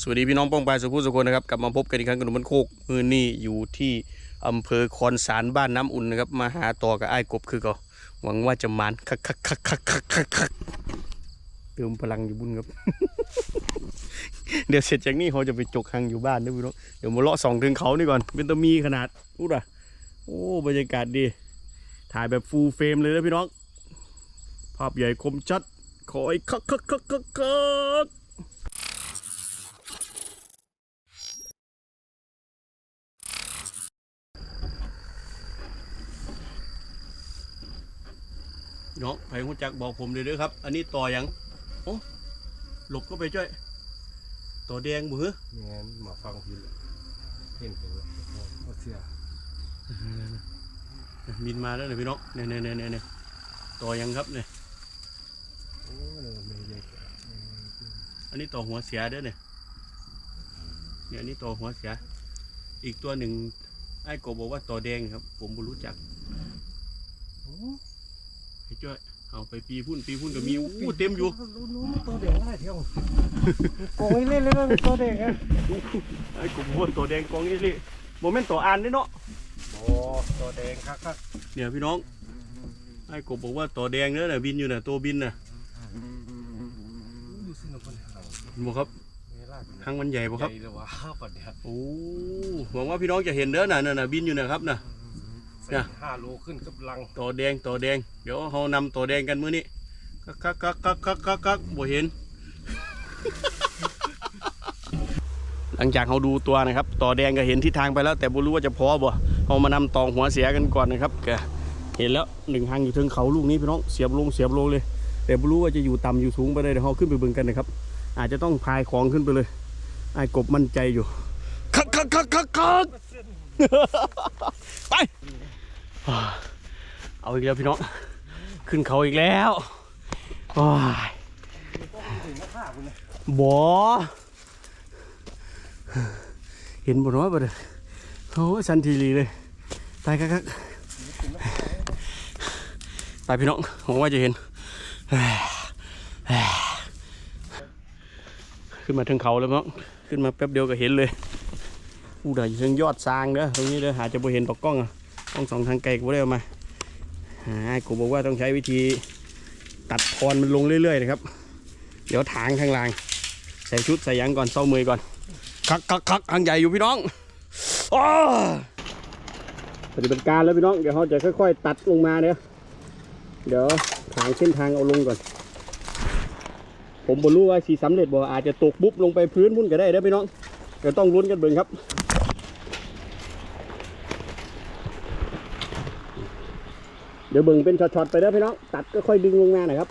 สวัสดีพี่น้องป้องปลายสุภูสุคนนะครับกลับมาพบกันอีกครั้งกับหนุ่มันโคกมือนี่อยู่ที่อำเภอคอนสารบ้านน้ำอุ่นนะครับมาหาต่อกับไอ้กบคือก็หวังว่าจะมันคักคักคักคักคักคักคักเติมพลังอยู่บุญครับ เดี๋ยวเสร็จจากนี้เขาจะไปจกหังอยู่บ้านนะพี่น้องเดี๋ยวมาเลาะส่องถึงเขานี่ก่อนเป็นตะมีขนาดอู้ด่ะโอ้บรรยากาศดี ถ่ายแบบฟูลเฟรมเลยนะพี่น้องภาพใหญ่คมชัดขอไอ้คักคักคักคักคัก น้องไผ่หัวจักบอกผมเลยเด้อครับ อันนี้ต่อยังโอ้หลบก็ไปจ้อยต่อแดงบืองั้นมาฟังพี่เลยเห็นเป็นแล้วโอ้เสียบินมาแล้วเนี่ยพี่น้องเนี่ยเนี่ยเนี่ยเนี่ยต่อยังครับเนี่ยโอ้ไม่เล็กอันนี้ต่อหัวเสียเด้อเนี่ยเนี่ยอันนี้ต่อหัวเสีย อีกตัวหนึ่งไอ้โกบอกว่าต่อแดงครับ ผมบ่รู้จักโอ้ ไอ้จ้อยเอาไปปีพุ่นปีพุ่นก็มีอู้เต็มอยู่รู้รู้ตัวเด็กอะไรเที่ยวโกงเล่นเลยนะตัวเด็กอะไอ้โกบอกว่าต่อแดงกองนี้เลยโมเมนต์ต่ออ่านเด้อเนาะโอ้ตัวแดงคักคักเนี่ยพี่น้องไอ้กบบอกว่าต่อแดงเนื้อน่ะบินอยู่น่ะตัวบินน่ะดูสินะคนเราเห็นบ่ครับไม่ลากหางมันใหญ่บ่ครับใหญ่เลยว่ะปัดเดียวโอ้หวังว่าพี่น้องจะเห็นเด้อน่ะน่ะน่ะบินอยู่น่ะครับน่ะ เนี่ยห้าโลขึ้นกับลังต่อแดงต่อแดง เดี๋ยวเฮานำต่อแดงกันมื้อนี้กักกักกักกักกักกักกักบ่เห็น หลังจากเราดูตัวนะครับต่อแดงก็เห็นทิศทางไปแล้ว แต่บ่รู้ว่าจะพอบ่เอามานำตองหัวเสียกันก่อนนะครับแกเห็นแล้วหนึ่งหางอยู่เทิงเขาลูกนี้พี่น้องเสียบลงเสียบลงเลย แต่บ่รู้ว่าจะอยู่ต่ำอยู่สูงไปได้เดี๋ยวเราขึ้นไปเบิ่งกันนะครับ อาจจะต้องพายของขึ้นไปเลยไอ้กบมั่นใจอยู่คักคักคักคักคักไป เอาอีกแล้วพี่น้อง ขึ้นเขาอีกแล้วโอ้ยถึงหน้าผากคุณนะบอเห็นบนน้อยบ่เด้อโอ้ยสันทีรีเลยตายคักคักไปพี่น้องหวังว่าจะเห็น ขึ้นมาถึงเขาแล้วมั้งขึ้นมาแป๊บเดียวก็เห็นเลยอู้ได้อยู่เชิงยอดซางเด้อตรงนี้เด้อหาจะบ่เห็นปอกกล้องอะ กล้องสองทางไกลก็บ่ได้เอามาหากูบอกว่าต้องใช้วิธีตัดคอนมันลงเรื่อยๆนะครับ เดี๋ยวถางข้างล่าง ใส่ชุดใส่ยังก่อนเศร้ามือก่อน คักคักคักหางใหญ่อยู่พี่น้องอปฏิบัติการแล้วพี่น้อง เดี๋ยวเขาจะค่อย ๆ ตัดลงมาเนี่ยเดี๋ยวถางเส้นทางเอาลงก่อน ผมบ่รู้ว่าสีสำเร็จบ่อาจจะตกบุ๊บลงไปพื้นมุ่นก็ได้เด้อพี่น้องเดี๋ยวต้องลุ้นกันเบิ่งครับ ดี๋ยวเบิ่งเป็นช็อตๆไปเด้อพี่น้องตัดก็ค่อยดึงลงมาหน่อยครับ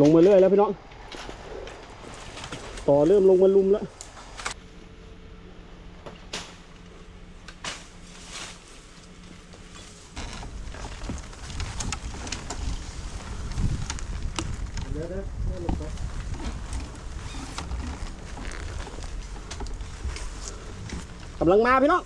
ลงมาเรื่อยแล้วพี่น้อง ต่อเริ่มลงมาลุมแล้วเดี๋ยวเดี๋ยวเดี๋ยวลงไปกำลังมาพี่น้อง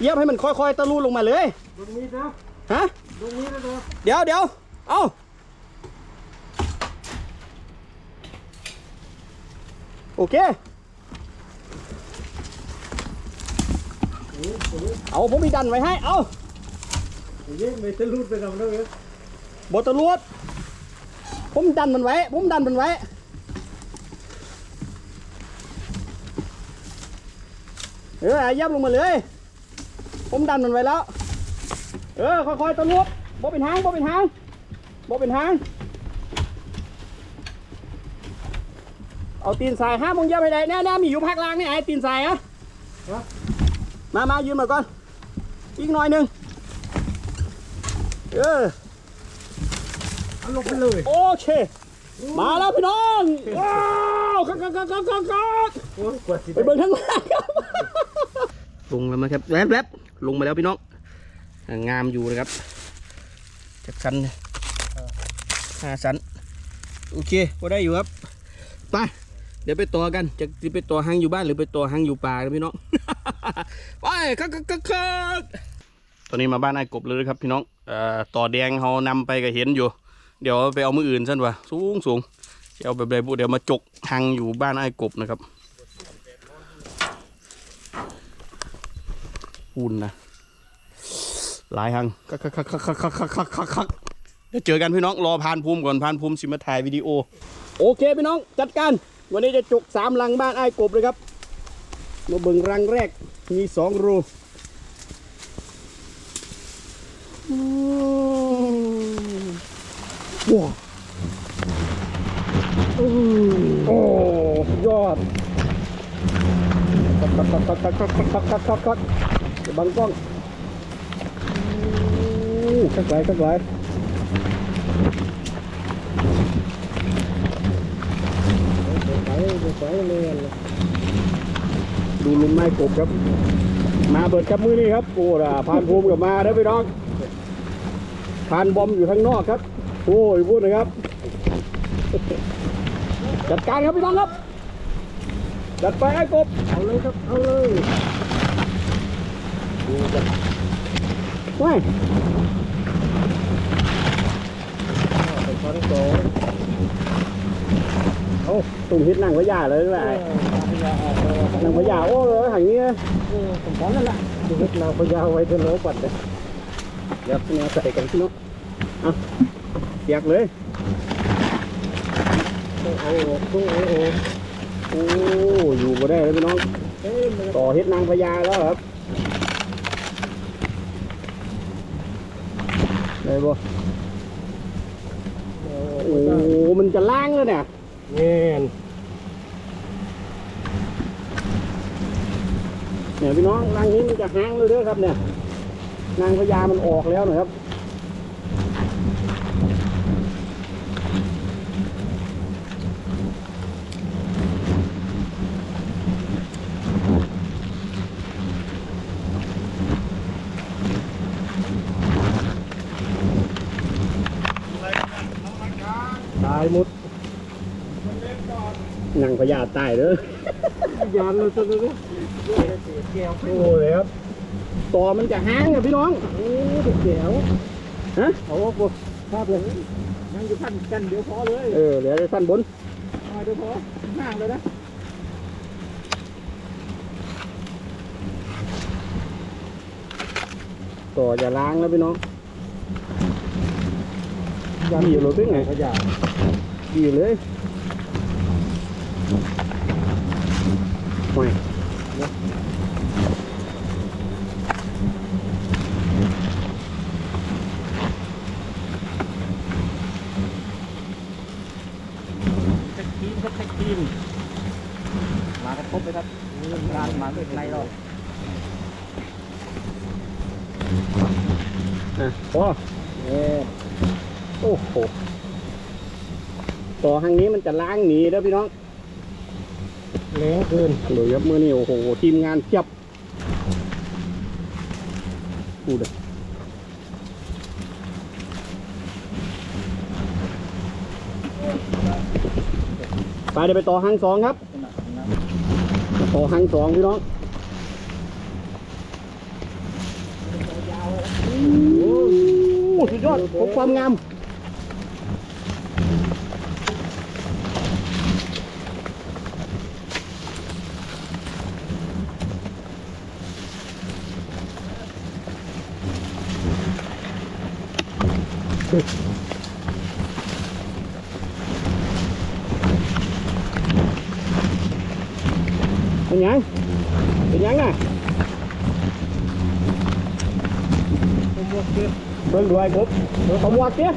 เยียบให้มันค่อยๆตะลุลงมาเลย ตรงนี้นะ ฮะ ตรงนี้นะเด้อเดี๋ยวเดี๋ยว เอาโอเค เอาผมมีดันไว้ให้ เอาเย้ไม่ทะลุไปกับเราเลยบตรวจผมดันมันไว้ ผมดันมันไว้ เออยับลงมาเลย ผมดันมันไว้แล้ว เออ ค่อยๆตะลุบบ่เป็นหางบ่เป็นหาง บ่เป็นหาง เอาตีนสายห้ามมึงยับไปได้แน่ๆมีอยู่ภาคล่างนี่ไอ้ตีนสายอะมามายืนมาก่อน อีกหน่อยหนึ่งเออเอาลงไปเลย โอเค มาแล้วพี่น้อง ว้าวคักคักคักคักคักโอ้ยกว่าสิไปเบิ่งข้างล่างครับลงแล้วไหมครับแวบๆลงมาแล้วพี่น้องอ่างามอยู่นะครับจากชั้นเนี่ย หาสัน โอเคพอได้อยู่ครับ ไป เดี๋ยวไปต่อกัน จะไปต่อหางอยู่บ้านหรือไปต่อหางอยู่ป่าพี่น้อง ไปคักคับคักตอนนี้มาบ้านไอ้กบเลยครับพี่น้องต่อแดงเขานำไปก็เห็นอยู่ เดี๋ยวไปเอามืออื่นสั้นวะสูงสูงเอาแบบไรบุเดี๋ยวมาจกหางอยู่บ้านไอ้กบนะครับหุ่นนะหลายหางคักคักคักคักคักคักคัก เดี๋ยวเจอกันพี่น้องรอพานภูมิก่อนพานภูมิสิมาถ่ายวิดีโอ โอเคพี่น้องจัดการวันนี้จะจุกสามลังบ้านไอ้กบเลยครับมาเบิ่งรังแรกมีสองรูอืมว้าวโอ้ยอดคักคักคักคักคักคักคักคักคักคักเดี๋ยวบังกล้องอู้คักไหลคักไหล ไปไปเลยดูลุงไม้กบครับ มาเบิดกับมือนี่ครับโอ้ล่ะพานภูมิกับมาเด้อพี่น้องพานบอมอยู่ข้างนอกครับ โอ้ยพูดนะครับ จัดการครับพี่น้องครับ จัดไปไอ้กบ เอาเลยครับ เอาเลยดูจัดว้ายเป็นข้อที่ อาตุ่มฮิตนั่งไว้ยาเลยแหละนางพญาโอ้เลยหางนี้ผมพร้อมนั่นแหละชีวิตนางพญาไว้เทนโลปัดเลยเดี๋ยวเนี่ยใส่กันพี่น้องอะเปียกเลยโอ้โหโอ้โหโอ้อยู่บ่ได้เลยพี่น้องต่อเฮ็ดนางพญาแล้วครับได้บ่โอ้โหมันจะล้างแล้วเนี่ย เงี้ยเนี่ยพี่น้องรังนี้มันจะห้างเลยเด้อครับเนี่ย นางพญามันออกแล้วนะครับตายหมด นางพญาตายเด้อยานเลยตัวนี้แก้วโอ้เลยครับต่อมันจะห้างอะพี่น้องโอ้แก้วฮะเอาพวกภาพเลยนั่งอยู่พันกันเดี๋ยวพอเลยเออเดี๋ยวจะสั้นบนเดี๋ยวพอห่างเลยนะต่อจะล้างแล้วพี่น้องมีอยู่รถตึ้งไงขยะดีเลย ไม่แท็กทีมครับแท็กทีมมากันครบเลยครับงานมาด้วยในเราอะพอเอ๊ะโอ้โหต่อทางนี้มันจะล้างหนีแล้วพี่น้อง แรงเกินดูครับมือนี่โอ้โหทีมงานจับพูดเลยไปเดี๋ยวไปต่อหางสองครับ ต่อหางสองพี่น้องโอ้โหสุดยอดของความงาม Bình nhắn Bình nhắn nè Bên đuôi cốp Không qua kia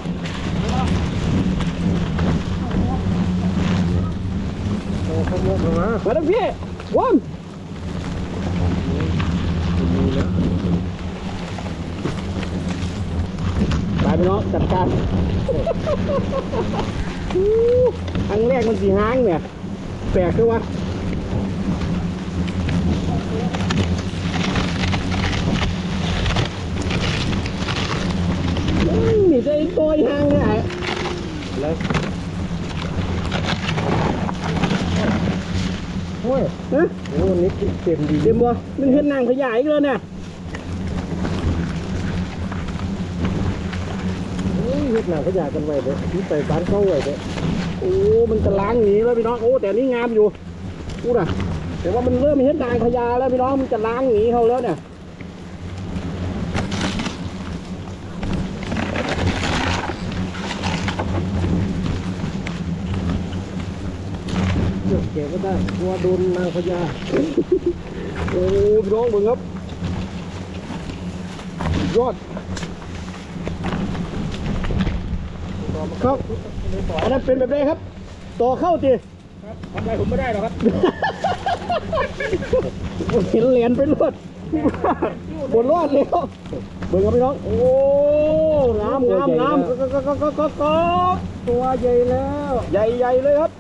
Right up here! One! ไปพี่น้องจัดการอันแรกมันสีห้างเนี่ย แปลกคือวะนี่จะตัวห้างเนี่ยแล้วโอ้ยนะโอ้นี่เต็มดีเต็มบ่มันเห็นนางขยายอีกเลยเนี่ย เฮ็ดหนังขยะกันไว้เด้อที่ไปบ้านเข้าไว้เด้อโอ้ มันจะล้างหนีแล้วพี่น้อง โอ้ แต่นี่งามอยู่กูน่ะแต่ว่ามันเริ่มเห็นนางขยาแล้วพี่น้อง มันจะล้างหนีเขาแล้วเนี่ยเก็บก็ได้กลัวโดนนางพญาโอ้พี่น้องเบิ่งครับสุดยอด ครับอันนั้นเป็นแบบไหนครับ ต่อเข้าจีทำอะไรผมไม่ได้หรอกครับเห็นเหรียญไปรวดบนรอดเลยครับเบิ่งครับพี่น้อง โอ้งามงามงามก็ก็ก็ก็ก็ก็ตัวใหญ่แล้ว ใหญ่ใหญ่เลยครับ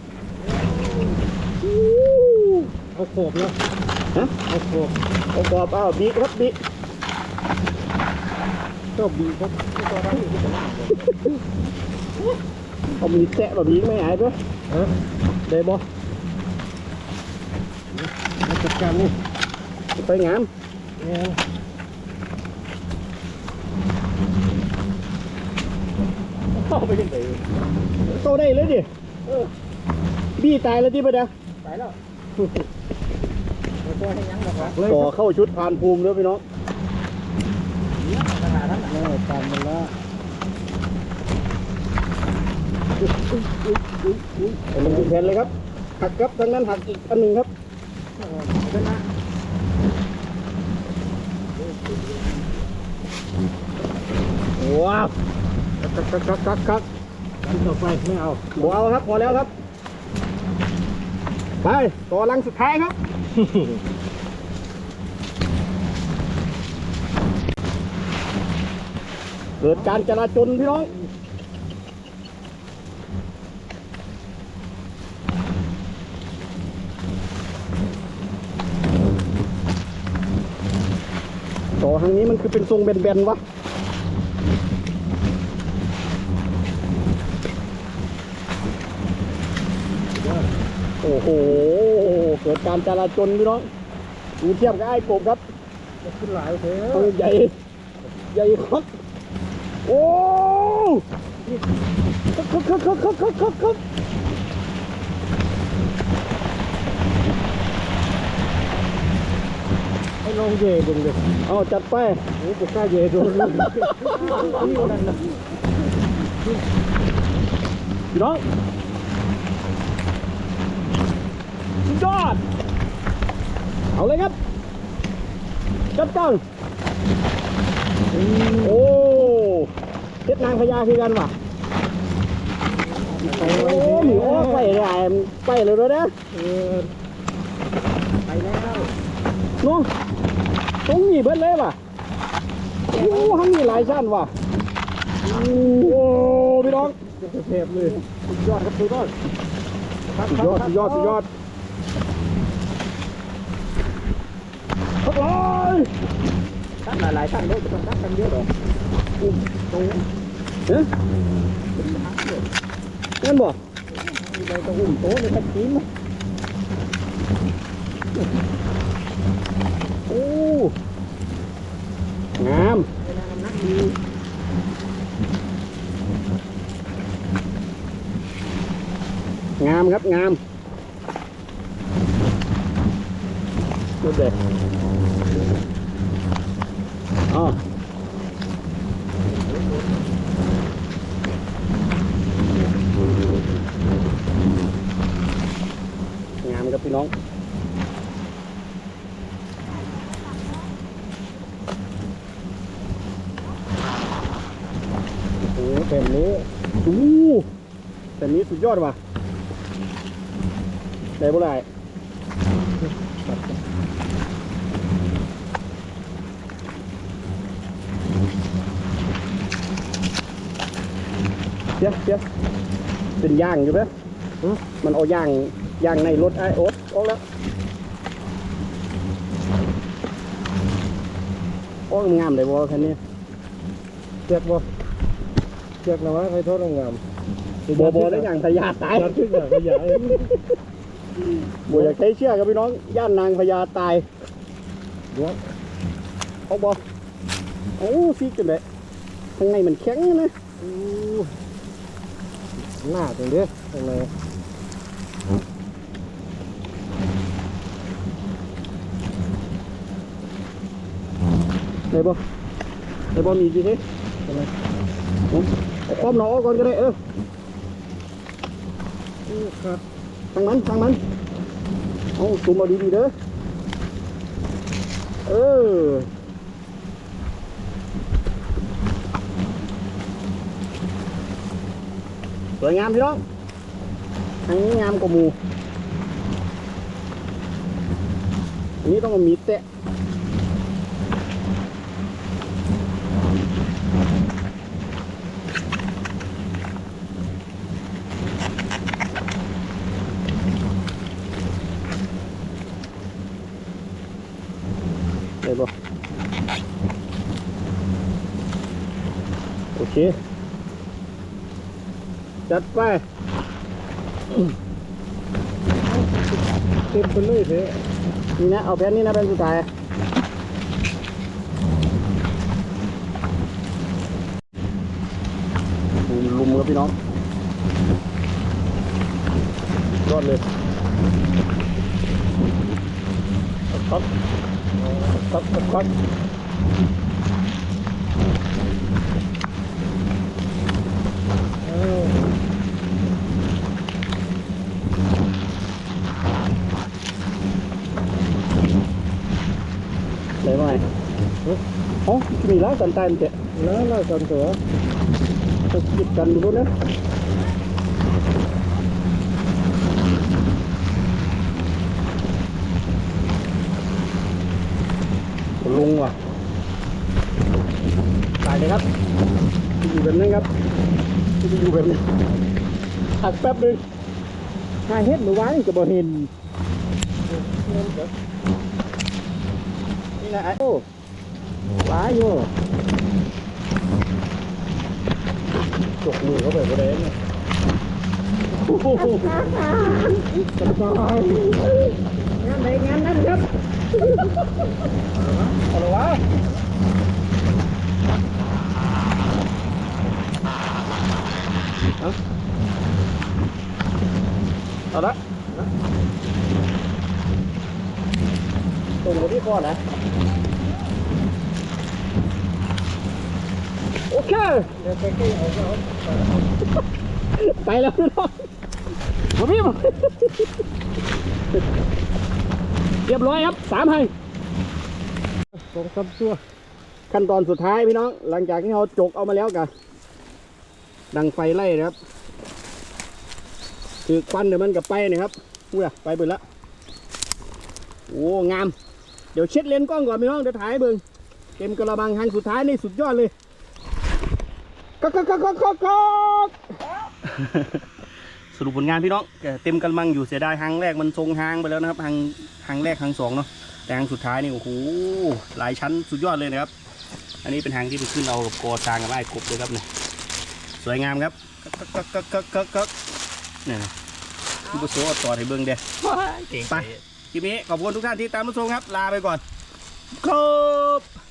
อู้เอาโขบนะฮะเอาโขบประกอบอ้าวบีครับบีชอบบีครับ ตัวนั้นอยู่ที่ตลาดเอามีแตะแบบนี้ไม่หายด้วยฮะได้บ่มาจัดการนี่ไปงามเนี่ยเข้าไปยังไงโตได้เลยดิเออบี้ตายแล้วที่ไปเด้อไปแล้วตัวให้ยังหรอกเลยต่อเข้าชุดพานภูมิด้วยพี่น้องขนาดนั้นแม่ตามมันละเอา มันเป็นแผ่นเลยครับ หักครับทางนั้นหักอีกอันหนึ่งครับเป็นนะว้าวกักกักกักกักกักอันต่อไปไม่เอาบัวเอาครับพอแล้วครับ ไปต่อลังสุดท้ายครับเกิดการจราจนพี่น้อง ทางนี้มันคือเป็นทรงแบนๆวะโอ้โห เกิดการจราจนพี่น้องดูเทียบกับไอ้กบครับขึ้นหลายเถอตัวะใหญ่ ใหญ่ครับโอ้ครับครับครับครับครับครับครับ ให้ ลองเย่ดูเลยเอาจัดไปโอ้บุกล้าเย่โดนลูกนี่นั่นนะพี่น้องสุดยอด เอาเลยครับ จัดจ้องโอ้เฮ็ดนางพญาคือกันว่ะไปโอ้เลยหมูอ้อไปเลยอะไปเลยด้วยนะเออไปแล้วเนาะ ตรงนี้เบิดเลยว่ะโอ้หังนี่หลายชั้นว่ะโอ้พี่น้องเทพเลยสุดยอดครับสุดยอดสุดยอดสุดยอดสุดยอดโอ้ยตั้งหลายๆตั้งด้วยต้องตั้งกันเยอะหรออุ้มตรงเอ๊ะงั้นบ่มีใบตะอุ้มโตในตะกี้มั้ย โอ้ งามเป็นน้ำหนักดีงามครับงามดูเด็ดอ๋อ งามครับพี่น้อง โอ้เต็มนี้ โอ้แต่นี้ สุดยอดว่ะได้บ่ได้เสียเสียเป็นย่างอยู่ไหมมันเอาย่างย่างในรถไอ้โอ๊ตออกแล้วโอ้ยงามเลยบ่คันนี้เจ็บบ่เจ็บนะวะใครโทษงาม บอบอได้อย่างทะยาตายจัดขึ้นอย่างขยายบัวอยากใช้เชือกกับพี่น้อง ย่านนางพญาตายเดี๋ยวเขาบอกโอ้ซีกันเลยข้างในมันแข็งนะหน้าตรงนี้ตรงไหนไหนบ่ไหนบ่มีกี่เท่เอาความหนอก่อนก็ได้เออ ครับทางมันทางมันเอาซูมเอาดีๆเด้อเออสวยงามพี่น้องทางนี้งามกว่าหมูอันนี้ต้องมีดแตะ บ่โอเค จัดไปเต็มไปเลยเถอะนี่นะ เอาแผ่นนี้นะแผ่นสุดท้ายลุมลุมครับพี่น้องรอดเลยครับ ครับครับครับไหนมาอ๋อมีร้านสันตานเจ๊ แล้วเราสันตัวจะกิดกันอยู่บนนะลุงว่ะตายเลยครับอยู่แบบนี้ครับอยู่แบบนี้หักแป๊บนึงถ้าเฮ็ดเมื่อวานนี่ก็บ่เห็นนี่นะไอ้โอ้หลายอยู่จกมือเข้าไปก็ได้เนี่ยสบายงานไหนงานนั้นครับ เอาละวะเอาเอาละตร เรียบร้อยครับสามให้สองสามตัว ขั้นตอนสุดท้ายพี่น้อง หลังจากที่เราจกเอามาแล้วกันดังไฟไล่นะครับ คือควันเดี๋ยวมันกับไปนะครับอุ้ยไปเบิดละโอ้งาม เดี๋ยวเช็ดเลนกล้องก่อนพี่น้องเดี๋ยวถ่ายเบิ่งเต็มกระบังครั้งสุดท้ายนี่สุดยอดเลยก๊อกก๊อกก๊ สรุปผลงานพี่น้องแกเต็มกระมังอยู่เสียดายหางแรกมันทรงหางไปแล้วนะครับหางหางแรกหางสองเนาะแต่หางสุดท้ายนี่โอ้โหหลายชั้นสุดยอดเลยนะครับ อันนี้เป็นหางที่ไปขึ้นเอากับกอช้างกับไอ้กบเลยครับเนี่ยสวยงามครับก๊อกก๊อกก๊อกก๊อกก๊อกเนี่ยนะพี่บุโซเอาต่อให้เบิ้งเด้เก่งไปคลิปนี้ขอบคุณทุกท่านที่ตามมาชมครับลาไปก่อนครับ